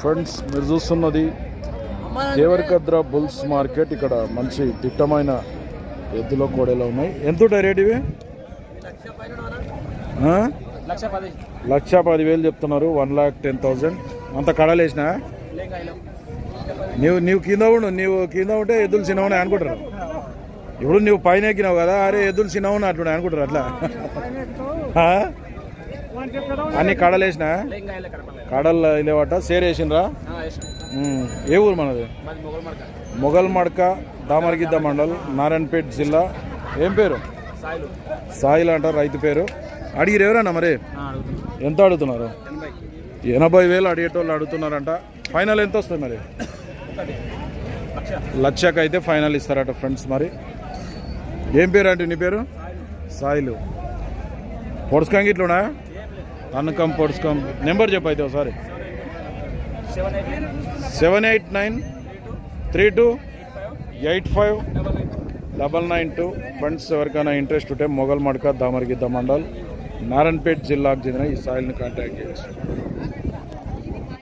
Friends మీరు చూస్తున్నది Devarakadra bulls market. ఇక్కడ మంచి దిట్టమైన ఎద్దుల కోడెలు ఉన్నాయి. ఎంత ఉంటాయి రేట్ ఇవి? లక్ష పది లక్ష పదివేలు చెప్తున్నారు. One lakh ten thousand. అంత కడలేసిన నీవు నీవు కింద ఉండు. నీవు కింద ఉంటే ఎద్దులు చిన్నవని అనుకుంటారు. ఇప్పుడు నువ్వు పైన ఎక్కినావు కదా అరే ఎద్దులు చిన్నవని అట్లా అనుకుంటారు అట్లా. అన్ని కడలేసిన కడలు లేవట సేర్ ఏ ఊరు మనది? మొగల్ మడక దామరగిద్ద మండల్ నారాయణపేట జిల్లా. ఏం పేరు? సాయిల్ అంటారు రైతు పేరు. అడిగిరు ఎవరన్నా మరి? ఎంత అడుగుతున్నారు? ఎనభై వేలు అడిగేటోళ్ళు అడుగుతున్నారంట. ఫైనల్ ఎంత వస్తుంది మరి? లక్షకైతే అయితే ఫైనల్ ఇస్తారట ఫ్రెండ్స్ మరి. ఏం పేరు అంటే నీ పేరు? సాయిలు. పొడుచుకంగి ఇట్లున్నా అన్నకం పొడుచుకం నెంబర్ చెప్పు అయితే ఒకసారి. Seven eight nine three two eight five double nine two. Friends ఎవరికైనా ఇంట్రెస్ట్ ఉంటే మొగల్ మడక దామరిగిద్ద మండల్ నారాయణపేట్ జిల్లాకు చెందిన ఈ సాయిల్ని కాంటాక్ట్ చేయొచ్చు